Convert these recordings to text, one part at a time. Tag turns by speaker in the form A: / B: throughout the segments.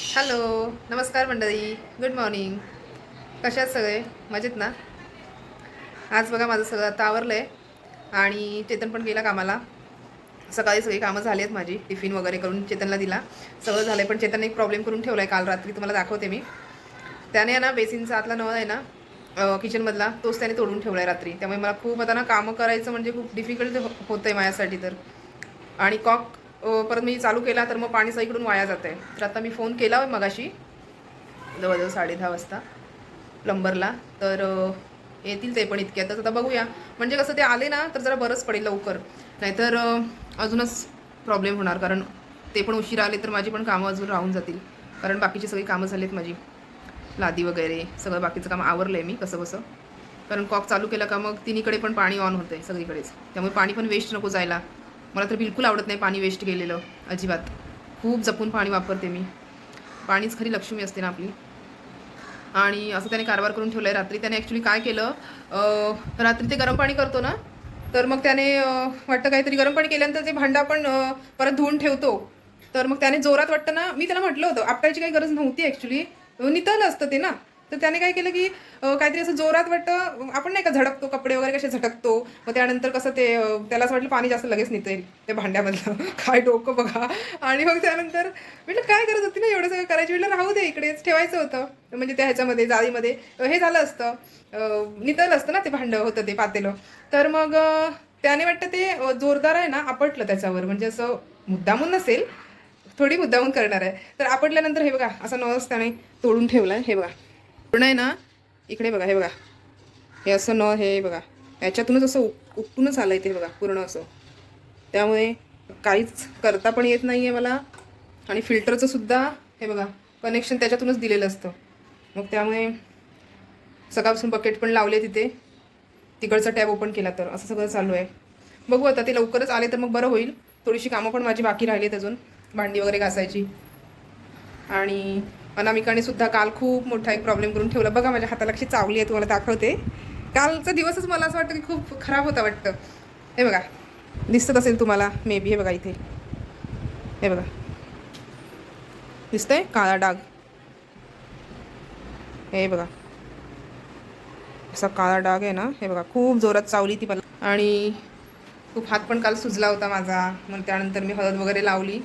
A: Hello नमस्कार मंडळी. Good morning कशा आहेत सगळे? मजेत ना? आज बघा माझं सगळं आता आवरलं आहे आणि चेतन पण गेला कामाला. सकाळी सगळी कामं झाली आहेत माझी. टिफिन वगैरे करून चेतनला दिला. सगळं झालं आहे पण चेतनने एक प्रॉब्लेम करून ठेवला आहे काल रात्री. तुम्हाला दाखवते मी. त्याने ना बेसिनचा आतला नळ आहे ना किचनमधला तोच त्याने तोडून ठेवला आहे रात्री. त्यामुळे मला खूप आता ना कामं करायचं म्हणजे खूप डिफिकल्ट होतं आहे माझ्यासाठी तर. आणि कॉक परत मी चालू केला तर मग पाणी इकडून वाया जात आहे तर आता मी फोन केला मगाशी. जवळजवळ साडे दहा वाजता. प्लंबरला. तर येतील ते पण इतक्यातच आता बघूया. म्हणजे कसं ते आले ना तर जरा बरंच पडेल लवकर. नाहीतर अजूनच प्रॉब्लेम होणार. कारण ते पण उशीर आले तर माझी पण कामं अजून राहून जातील. कारण बाकीची सगळी कामं झालीत माझी. लादी वगैरे सगळं बाकीचं काम आवरलं आहे मी कसं कसं कारण कॉक चालू केला का मग तिन्हीकडे पण पाणी ऑन होतं आहे सगळीकडेच. त्यामुळे पाणी पण वेस्ट नको जायला. मला तर बिलकुल आवडत नाही पाणी वेस्ट केलेलं अजिबात. खूप जपून पाणी वापरते मी. पाणीच खरी लक्ष्मी असते ना आपली. आणि असं त्याने कारभार करून ठेवलं आहे रात्री त्याने ॲक्च्युली काय केलं रात्री ते गरम पाणी करतो ना तर मग त्याने वाटतं काहीतरी गरम पाणी केल्यानंतर ते भांडं आपण परत धुवून ठेवतो. तर मग त्याने जोरात वाटतं ना मी त्याला म्हटलं होतं आपटायची काही गरज नव्हती ॲक्च्युली नितळलं असतं ते ना. तर त्याने काय केलं की काहीतरी असं जोरात वाटतं आपण नाही का झडकतो कपडे वगैरे कसे झटकतो मग त्यानंतर कसं ते त्याला असं वाटलं पाणी जास्त लगेच निघेल त्या भांड्यामधलं. काय डोकं बघा. आणि मग त्यानंतर म्हटलं काय करत होती ना एवढं सगळं करायची? म्हटलं राहू दे इकडेच ठेवायचं होतं. म्हणजे त्या ह्याच्यामध्ये जाळीमध्ये हे झालं असतं. नितळलं असतं ना ते भांडं होतं ते पातेलं. तर मग त्याने वाटतं ते जोरदार आहे ना आपटलं त्याच्यावर. म्हणजे असं मुद्दामून नसेल थोडी मुद्दामून करणार आहे. तर आपटल्यानंतर हे बघा असा नवस त्याने तोडून ठेवला आहे हे बघा. पूर्ण आहे ना इकडे बघा हे बघा. हे असं न हे बघा. याच्यातूनच असं उक उपटूनच आलं आहे ते बघा पूर्ण असं. त्यामुळे काहीच करता पण येत नाही आहे मला. आणि फिल्टरचं सुद्धा हे बघा कनेक्शन त्याच्यातूनच दिलेलं असतं. मग त्यामुळे सकाळपासून बकेट पण लावले तिथे. तिकडचा टॅब ओपन केला तर असं सगळं चालू आहे. बघू आता ते लवकरच आले तर मग बरं होईल. थोडीशी कामं पण माझी बाकी राहिली आहेत अजून. भांडी वगैरे घासायची. आणि अनामिकाने सुद्धा काल खूप मोठा एक प्रॉब्लेम करून ठेवला. बघा माझ्या हाताला कशी चावली आहे तुम्हाला दाखवते. कालचा दिवसच मला असं वाटतं की खूप खराब होता वाटतं. हे बघा दिसत असेल तुम्हाला मे बी हे बघा इथे. हे बघा. दिसतंय? काळा डाग. हे बघा. असा काळा डाग आहे ना हे बघा खूप जोरात चावली ती मला. आणि खूप हात पण काल सुजला होता माझा. मग त्यानंतर मी हळद वगैरे लावली.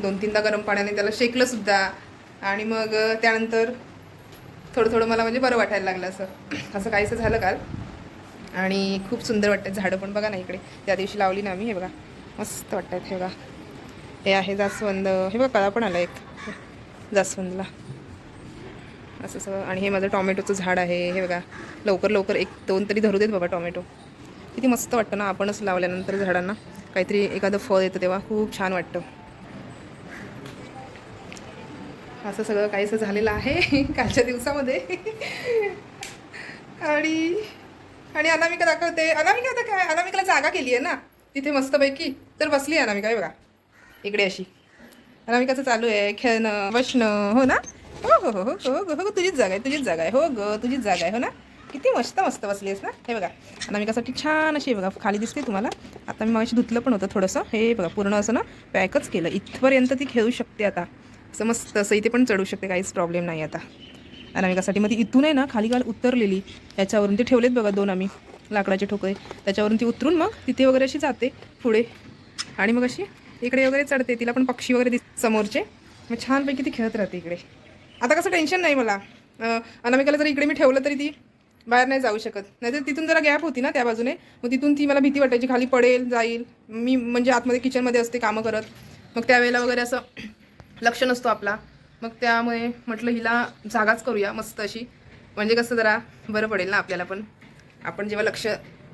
A: दोन तीनदा गरम पाण्याने त्याला शेकलं सुद्धा. आणि मग त्यानंतर थोडं थोडं मला म्हणजे बरं वाटायला लागलं असं. असं काहीसं झालं काल. आणि खूप सुंदर वाटतात झाडं पण बघा ना इकडे. त्या दिवशी लावली ना आम्ही हे बघा. मस्त वाटतात हे बघा. हे आहे जास्वंद. हे बघा कळा पण आला एक. जास्वंदला. असं सगळं. आणि हे माझं टॉमॅटोचं झाड आहे. हे बघा. लवकर लवकर एक दोन तरी धरू देत बाबा टॉमॅटो. किती मस्त वाटतं ना आपणच लावल्यानंतर झाडांना. काहीतरी एखादं फळ येतं तेव्हा. खूप छान वाटतं. असं सगळं काहीसं झालेलं आहे कालच्या दिवसामध्ये. आणि आणि अनामिका दाखवते. अनामिका आता काय? अनामिकाला जागा केली आहे ना? तिथे मस्तपैकी. तर बसली आहे अनामिका बघा. इकडे अशी. अनामिकाचं चालू आहे. खेळणं बसणं हो ना? हो हो हो हो हो हो हो तुझीच जागा आहे तुझीच जागा आहे. हो ग तुझीच जागा आहे हो ना? किती मस्त मस्त बसली आहेस ना? हे बघा. अनामिकासाठी छान अशी आहे बघा खाली दिसते तुम्हाला. आता मी मागाशी धुतलं पण होतं थोडंसं. हे बघा पूर्ण असं ना पॅकच केलं. इथपर्यंत ती खेळू शकते आता. असं मस्त असं इथे पण चढू शकते काहीच प्रॉब्लेम नाही आता. अनामिकासाठी मग ती इथून आहे ना खाली काल उतरलेली. याच्यावरून ते ठेवलेत बघा दोन आम्ही लाकडाचे ठोकळे. त्याच्यावरून ती उतरून मग तिथे वगैरे अशी जाते पुढे. आणि मग अशी इकडे वगैरे चढते तिला पण पक्षी वगैरे दिस समोरचे. मग छानपैकी ती खेळत राहते इकडे. आता कसं टेन्शन नाही मला. अनामिकाला जर इकडे मी ठेवलं तरी ती बाहेर नाही जाऊ शकत. नाहीतर तिथून जरा गॅप होती ना त्या बाजूने मग तिथून ती मला भीती वाटायची खाली पडेल जाईल. मी म्हणजे आतमध्ये किचनमध्ये असते कामं करत. मग त्यावेळेला वगैरे असं लक्ष नसतो आपला. मग त्यामुळे म्हटलं हिला जागाच करूया मस्त अशी. म्हणजे कसं जरा बरं पडेल ना आपल्याला पण. आपण जेव्हा लक्ष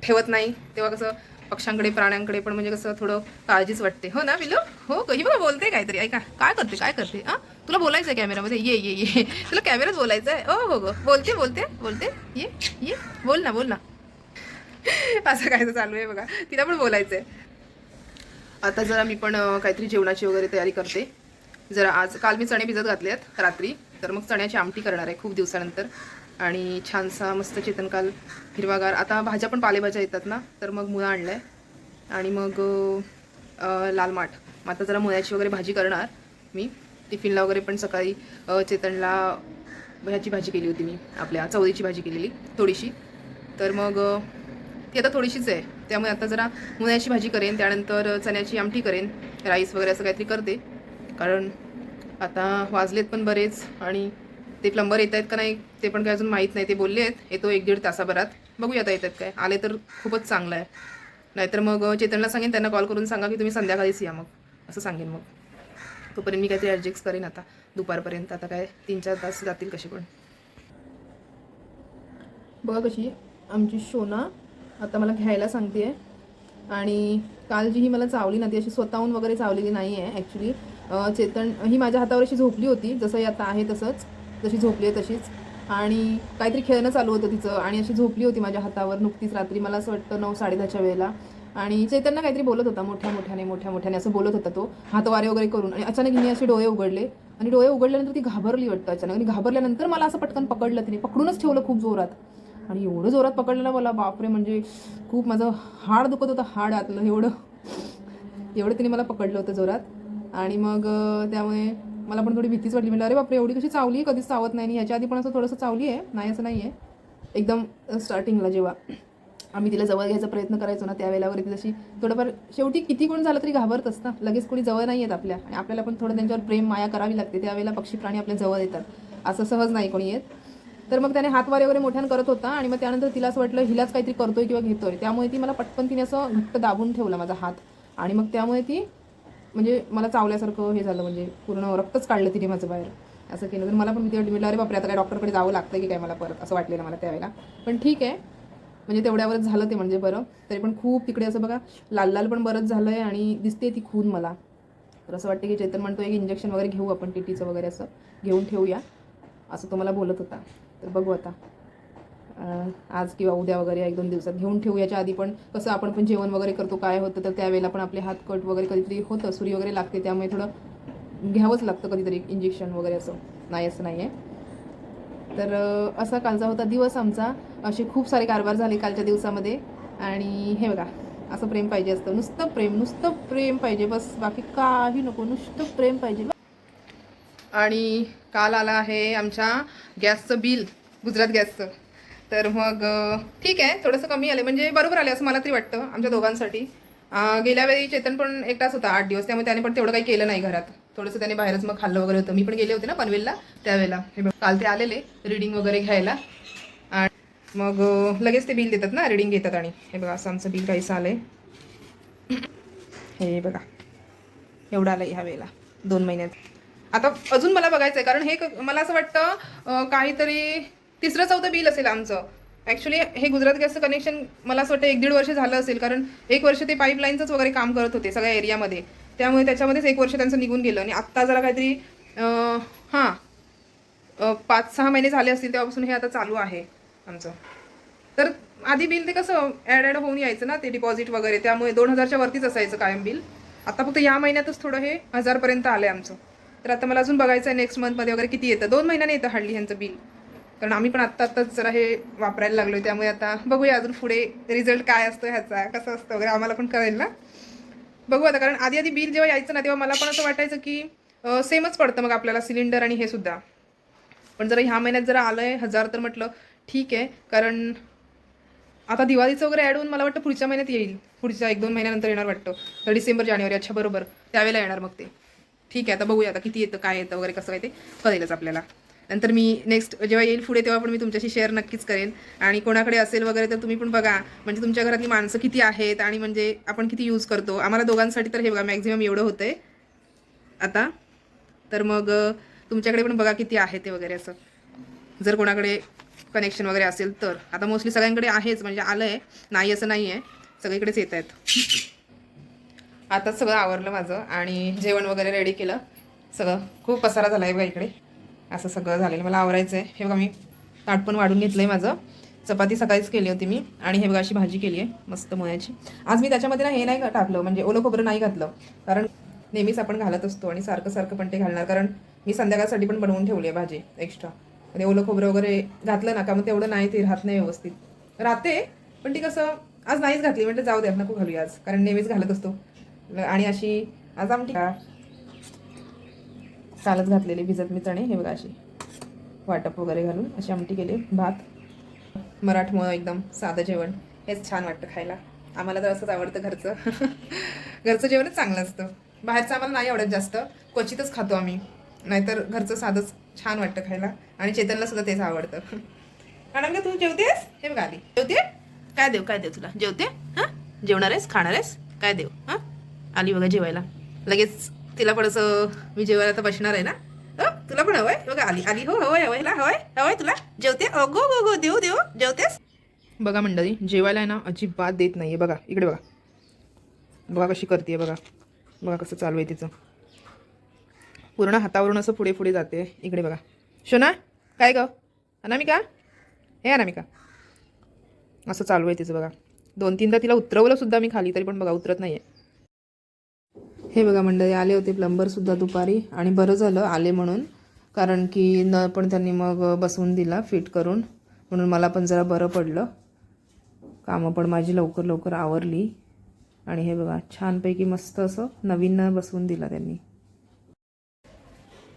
A: ठेवत नाही तेव्हा कसं पक्ष्यांकडे प्राण्यांकडे पण म्हणजे कसं थोडं काळजीच वाटते. हो ना बिलो हो ही बघा बोलते काहीतरी. ऐका काय करते काय करते? हां तुला बोलायचं आहे कॅमेरामध्ये? ये ये ये. तुला कॅमेराच बोलायचं आहे हो हो. गो बोलते बोलते बोलते. ये ये. बोल ना बोल ना. असं काय चालू आहे बघा. तिला पण बोलायचं आहे आता जरा मी पण काहीतरी जेवणाची वगैरे तयारी करते. जरा आज काल मी चणे भिजत घातले आहेत रात्री. तर मग चण्याची आमटी करणार आहे खूप दिवसानंतर. आणि छानसा मस्त चेतनकाल हिरवागार. आता भाज्या पण पालेभाज्या येतात ना तर मग मुळा आणलं आहे आणि मग लाल माठ. मग आता जरा मुळ्याची वगैरे भाजी करणार मी. टिफिनला वगैरे पण सकाळी चेतनला ह्याची भाजी केली होती मी आपल्या चवळीची भाजी केलेली थोडीशी. तर मग ती आता थोडीशीच आहे. त्यामुळे आता जरा मुळ्याची भाजी करेन त्यानंतर चण्याची आमटी करेन राईस वगैरे असं काहीतरी करते. कारण आता वाजलेत पण बरेच आणि ते प्लंबर येत आहेत का नाही ते पण काही अजून माहीत नाही. ते बोलले आहेत येतो एक दीड तासाभरात. बघूया आता येतात काय. आले तर खूपच चांगलं आहे. नाहीतर मग चेतनला सांगेन त्यांना कॉल करून सांगा की तुम्ही संध्याकाळीच या मग. असं सांगेन मग. तोपर्यंत मी काहीतरी ॲडजस्ट करेन आता. दुपारपर्यंत. आता काय तीन चार तास जातील कसे पण. बघा कशी आमची शोना आता मला घ्यायला सांगते आहे आणि काल जी ही मला चावली ना ती अशी स्वतःहून वगैरे चावलेली नाही आहे ॲक्च्युली चेतन ही माझ्या हातावर अशी झोपली होती जसंही आता आहे तसंच. जशी झोपली आहे तशीच. आणि काहीतरी खेळणं चालू होतं तिचं आणि अशी झोपली होती माझ्या हातावर नुकतीच रात्री मला असं वाटतं नऊ साडेदहाच्या वेळेला. आणि चैतन्य काहीतरी बोलत होता मोठ्या मोठ्याने मोठ्या मोठ्याने असं बोलत होता तो हातवारे वगैरे करून. आणि अचानक मी असे डोळे उघडले. आणि डोळे उघडल्यानंतर ती घाबरली वाटतं अचानक. आणि घाबरल्यानंतर मला असं पटकन पकडलं तिने. पकडूनच ठेवलं खूप जोरात. आणि एवढं जोरात पकडलं ना मला बापरे म्हणजे खूप माझं हाड दुखत होतं हाड आतलं. एवढं एवढं तिने मला पकडलं होतं जोरात. आणि मग त्यामुळे मला पण थोडी भीतीच वाटली. म्हणजे अरे बापरे एवढी कशी चावली कधीच चावत नाही. आणि ह्याच्या आधी पण असं थोडंसं चावली आहे. नाही असं नाही आहे एकदम स्टार्टिंगला जेव्हा आम्ही तिला जवळ घ्यायचा प्रयत्न करायचो ना त्यावेळेला वगैरे जशी थोडंफार शेवटी किती कोण झालं तरी घाबरतच ना लगेच कोणी जवळ नाही येत आपल्या. आणि आपल्याला पण थोडं त्यांच्यावर प्रेम माया करावी लागते. त्यावेळेला पक्षी प्राणी आपल्या जवळ येतात. असं सहज नाही कोणी येत. तर मग त्याने हातवारे वगैरे मोठ्यानं करत होता. आणि मग त्यानंतर तिला असं वाटलं हिलाच काहीतरी करतोय किंवा घेतोय. त्यामुळे ती मला पटकन तिने असं घट्ट दाबून ठेवला माझा हात. आणि मग त्यामुळे ती म्हणजे मला चावल्यासारखं हे झालं म्हणजे पूर्ण रक्तच काढलं तिने माझं बाहेर. असं केलं. तर मला पण ते वाटली म्हटलं अरे बापरे आता काय डॉक्टरकडे जावं लागतं की काय मला परत? असं वाटलेलं मला त्यावेळेला पण ठीक आहे. म्हणजे तेवढ्यावरच झालं ते म्हणजे बरं. तरी पण खूप तिकडे असं बघा लाल लाल पण बरंच झालं आहे आणि दिसते ती खून मला. तर असं वाटतं की चेतन म्हणतो एक इंजेक्शन वगैरे घेऊ आपण टीटीचं वगैरे असं. घेऊन ठेवूया. असं तो मला बोलत होता. तर बघू आता. आज किंवा उद्या वगैरे एक दोन दिवसात घेऊन ठेवू याच्या आधी पण. कसं आपण पण जेवण वगैरे करतो काय होतं तर त्यावेळेला पण आपले हात कट वगैरे कधीतरी होतं सुरी वगैरे लागते त्यामुळे थोडं घ्यावंच लागतं कधीतरी इंजेक्शन वगैरे असं. नाही असं नाही आहे तर असा कालचा होता दिवस आमचा. असे खूप सारे कारभार झाले कालच्या दिवसामध्ये. आणि हे बघा असं प्रेम पाहिजे असतं. नुसतं प्रेम नुसतं प्रेम पाहिजे. बस बाकी काही नको. नुसतं प्रेम पाहिजे. आणि काल आला आहे आमच्या गॅसचं बिल गुजरात गॅसचं. तर मग ठीक आहे थोडंसं कमी आलं म्हणजे बरोबर आले असं मला तरी वाटतं आमच्या दोघांसाठी. गेल्या वेळी चेतन पण एकटाच होता आठ दिवस. त्यामुळे त्याने पण तेवढं काही केलं नाही घरात. थोडंसं त्याने बाहेरच मग खाल्लं वगैरे होतं. मी पण गेले होते ना पनवेलला त्यावेळेला. हे बघ काल ते आलेले रिडिंग वगैरे घ्यायला. आणि मग लगेच ते बिल देतात ना रिडिंग घेतात आणि. हे बघा असं आमचं बिल काहीसं आलं आहे हे बघा एवढं आलं ह्या वेळेला दोन महिन्यात. आता अजून मला बघायचं आहे कारण हे क- मला असं वाटतं काहीतरी तिसरं चौथं बिल असेल आमचं. ॲक्च्युली हे गुजरात गॅसचं कनेक्शन मला असं वाटतं एक दीड वर्ष झालं असेल कारण एक वर्ष ते पाईपलाईनचंच वगैरे काम करत होते सगळ्या एरियामध्ये त्यामुळे त्याच्यामध्येच एक वर्ष त्यांचं निघून गेलं. आणि आत्ता जरा काहीतरी हां पाच सहा महिने झाले असतील तेव्हापासून हे आता चालू आहे आमचं. तर आधी बिल ते कसं ॲड ॲड होऊन यायचं ना ते डिपॉझिट वगैरे. त्यामुळे दोन हजारच्या वरतीच असायचं कायम बिल. आता फक्त या महिन्यातच थोडं हे हजारपर्यंत आलं आहे आमचं. तर आता मला अजून बघायचं आहे नेक्स्ट मंथमध्ये वगैरे किती येतं. दोन महिन्याने येतं हार्डली ह्यांचं बिल. कारण आम्ही पण आत्ता आत्ताच जरा हे वापरायला लागलो त्यामुळे आता बघूया अजून पुढे रिझल्ट काय असतो ह्याचा कसं असतं वगैरे आम्हाला पण कळेल ना. बघू आता कारण आधी आधी बिल जेव्हा यायचं ना तेव्हा मला पण असं वाटायचं की सेमच पडतं मग आपल्याला सिलेंडर आणि हे सुद्धा. पण जरा ह्या महिन्यात जरा आलं आहे हजार तर म्हटलं ठीक आहे कारण आता दिवाळीचं वगैरे ॲड होऊन मला वाटतं पुढच्या महिन्यात येईल. पुढच्या एक दोन महिन्यानंतर येणार वाटतं. तर डिसेंबर जानेवारी अच्छा बरोबर. त्यावेळेला येणार मग ते. ठीक आहे आता बघूया आता किती येतं काय येतं वगैरे कसं काय ते कळेलच आपल्याला. नंतर मी नेक्स्ट जेव्हा येईल पुढे तेव्हा पण मी तुमच्याशी शेअर नक्कीच करेन. आणि कोणाकडे असेल वगैरे तर तुम्ही पण बघा. म्हणजे तुमच्या घरातली माणसं किती आहेत आणि म्हणजे आपण किती यूज करतो. आम्हाला दोघांसाठी तर हे बघा मॅक्झिमम एवढं होतं आहे आता? तर मग तुमच्याकडे पण बघा किती आहे ते वगैरे असं. जर कोणाकडे कनेक्शन वगैरे असेल तर. आता मोस्टली सगळ्यांकडे आहेच म्हणजे आलं आहे नाही असं नाही आहे सगळीकडेच येत आहेत. आता सगळं आवरलं माझं आणि जेवण वगैरे रेडी केलं. सगळं खूप पसारा झाला आहे बघा इकडे. असं सगळं झालेलं. मला आवरायचं आहे हे बघा मी ताट पण वाढून घेतलं आहे माझं. चपाती सकाळीच केली होती मी आणि हे बघा अशी भाजी केली आहे मस्त मुळ्याची. आज मी त्याच्यामध्ये ना हे नाही टाकलं. म्हणजे ओलं खोबरं नाही घातलं. कारण नेहमीच आपण घालत असतो आणि सारखं सारखं पण ते घालणार. कारण मी संध्याकाळसाठी पण बनवून ठेवली आहे भाजी एक्स्ट्रा म्हणजे ओलं खोबरं वगैरे घातलं ना का मग तेवढं नाही ते राहत नाही व्यवस्थित. राहते पण ती कसं आज नाहीच घातली. म्हणजे जाऊ द्या नको घालूया आज. कारण नेहमीच घालत असतो. आणि अशी आज आमटी कालच घातलेली भिजत मी चणे हे बघा अशी वाटप वगैरे घालून अशी आमटी केली. भात. मराठमोळं एकदम साधं जेवण. हेच छान वाटतं खायला. आम्हाला तर असंच आवडतं घरचं. घरचं जेवणच चांगलं असतं. बाहेरचं आम्हाला नाही आवडत जास्त. क्वचितच खातो आम्ही. नाहीतर घरचं साधंच छान वाटतं खायला. आणि चेतनला सुद्धा तेच आवडतं. मॅडम का तू जेवतेस? हे बघा आली जेवते काय देऊ काय देऊ तुला? जेवते हां? जेवणार आहेस? खाणार आहेस? काय देऊ? हां? आली बघा जेवायला. लगेच तिला पण असं मी जेवायला तर बसणार आहे ना. तुला पण हवंय? बघा आली आली. हो हवंय हवंय ना हवंय. हवंय तुला? जेवते अगो गो गो देऊ देऊ. जेवतेस? बघा मंडळी जेवायला आहे ना अजिबात देत नाही आहे बघा इकडे बघा. बघा कशी करते बघा. बघा कसं चालू आहे तिचं. पूर्ण हातावरून असं पुढे पुढे जाते. इकडे बघा. शोना काय ग? अनामिका? हे अनामिका. असं चालू आहे तिचं बघा. दोन तीनदा तिला उतरवलं सुद्धा मी खाली तरी पण बघा उतरत नाही आहे हे बघा मंडळी आले होते प्लंबरसुद्धा दुपारी आणि बरं झालं आले म्हणून. कारण की न पण त्यांनी मग बसवून दिला फिट करून. म्हणून मला पण जरा बरं पडलं. कामं पण माझी लवकर लवकर आवरली. आणि हे बघा छानपैकी मस्त असं नवीन न बसवून दिला त्यांनी.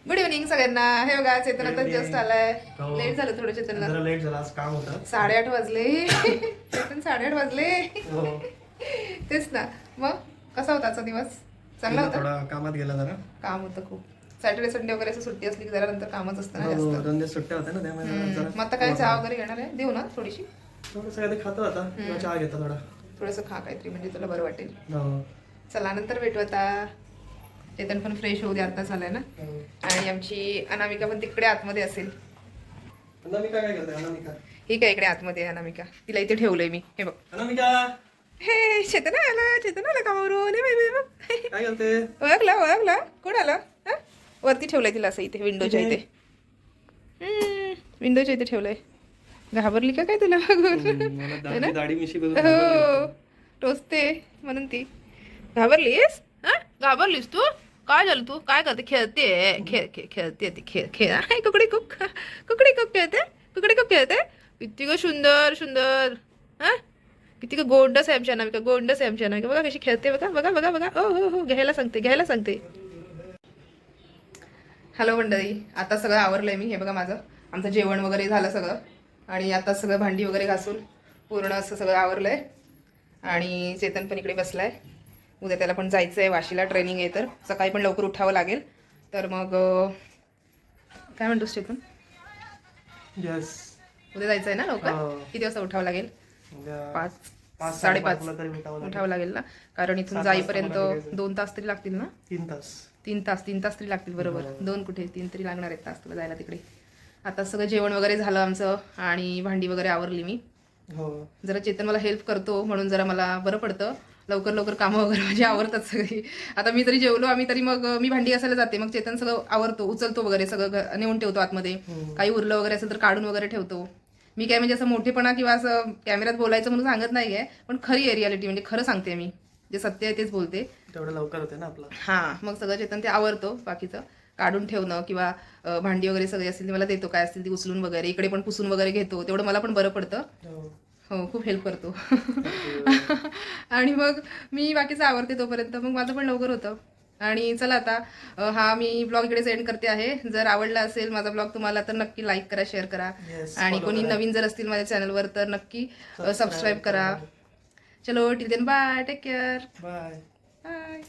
A: गुड इव्हनिंग सगळ्यांना. हे बघा चेतन आता जस्ट आलाय.
B: हो.
A: लेट झालं थोडं चेतनला.
B: लेट झाला आज काम होतं.
A: साडेआठ वाजले. चेतन साडेआठ वाजले.
B: हो.
A: तेच ना. मग कसा होता आजचा दिवस? चांगला होता.
B: थोडा कामात गेला जरा.
A: काम होतं खूप. सॅटर्डे संडे वगैरे असं सुट्टी असली की जरा नंतर कामच असतं ना
B: हो,
A: जास्त.
B: दोन दिवस सुट्ट्या होत्या ना त्यामुळे जरा-
A: मग आता काय चहा वगैरे घेणार आहे? देऊ ना थोडीशी.
B: थोडंसं काहीतरी खातो आता किंवा चहा घेतो थोडा.
A: थोडंसं खा काहीतरी म्हणजे तुला बरं वाटेल.
B: हो.
A: चला नंतर भेटू आता. चेतन पण फ्रेश होऊ दे आत्ताच आलाय ना.
B: हो.
A: आणि आमची अनामिका पण तिकडे आतमध्ये असेल.
B: अनामिका काय करते? अनामिका.
A: ही काय इकडे आतमध्ये आहे अनामिका. तिला इथे ठेवलंय मी. हे बघ.
B: अनामिका!
A: हे चेतन आला चेतन आला कामावरून हे बघ, हे बघ.
B: काय करते?
A: ओळखला ओळखला. कोण आला हा? वरती ठेवलंय तिला असं इथे विंडोच्या इथे. हम्म, विंडोच्या इथे ठेवलंय. घाबरली का काय तुला? बघून
B: मला
A: है
B: दाढी
A: ना?
B: दाढी मिशी बघून
A: हो टोचते म्हणून ती. घाबरलीस? हा? घाबरलीस तू? काय झालं तू? काय करते? खेळते खेळ खेळ खेळते ती खेळ खेळ. हाय, कुकडी कुक. कुकडी कुक खेळते? कुकडी कुक खेळते? किती ग सुंदर सुंदर. हा? किती ग गोंडस आहे आमची अनामिका गोंडस आहे आमची अनामिका बघा कशी खेळते बघा बघा बघा बघा हो हो हो घ्यायला सांगते घ्यायला सांगते. हॅलो मंडळी आता सगळं आवरलंय मी हे बघा माझं. आमचं जेवण वगैरे झालं सगळं. आणि आता सगळं भांडी वगैरे घासून पूर्ण असं सगळं आवरलंय. आणि चेतन पण इकडे बसलाय. उद्या त्याला पण जायचं आहे वाशीला ट्रेनिंग आहे तर. सकाळी पण लवकर उठावं लागेल. तर मग काय म्हणतोस चेतन?
B: येस
A: उद्या जायचं आहे ना लवकर?
B: हो.
A: किती वाजता उठावं लागेल? पाच
B: पाच
A: साडेपाच.
B: उठावं लागेल.
A: ना? कारण इथून जाईपर्यंत. दोन तास तरी लागतील ना?
B: तीन तास.
A: तीन तास तीन तास तरी लागतील बरोबर.
B: हो.
A: दोन कुठे? तीन तरी लागणार आहेत तास तुला जायला तिकडे. आता सगळं जेवण वगैरे झालं आमचं आणि भांडी वगैरे आवरली मी.
B: हो.
A: जरा चेतन मला हेल्प करतो म्हणून जरा मला बरं पडतं. लवकर लवकर कामं वगैरे माझी आवरतात सगळी. आता मी तरी जेवलो आम्ही तरी मग मी भांडी घासायला जाते. मग चेतन सगळं आवरतो उचलतो वगैरे सगळं नेऊन ठेवतो आतमध्ये.
B: हम्म.
A: काही उरलं वगैरे असेल तर काढून वगैरे ठेवतो. मी काय म्हणजे असं मोठेपणा किंवा असं कॅमेऱ्यात बोलायचं म्हणून सांगत नाही आहे पण खरी आहे रियालिटी म्हणजे खरं सांगते मी. जे सत्य आहे तेच बोलते.
B: तेवढं लवकर होते ना आपलं.
A: हां मग सगळं चेतन ते आवडतो बाकीचं काढून ठेवणं किंवा भांडी वगैरे सगळी असतील ती मला देतो काय असतील ती उचलून वगैरे इकडे पण पुसून वगैरे घेतो तेवढं मला पण बरं पडतं.
B: हो.
A: हो खूप हेल्प करतो. आणि मग मी बाकीचं आवडते तोपर्यंत मग माझं पण लवकर होतं. आणि चला आता हा मी ब्लॉग इकडे सेंड करते आहे. जर आवडला असेल माझा ब्लॉग तुम्हाला तर नक्की लाईक करा शेअर करा. आणि कोणी. नवीन जर असतील माझ्या चॅनलवर तर नक्की सबस्क्राईब करा. चलो till then bye take care
B: bye
A: bye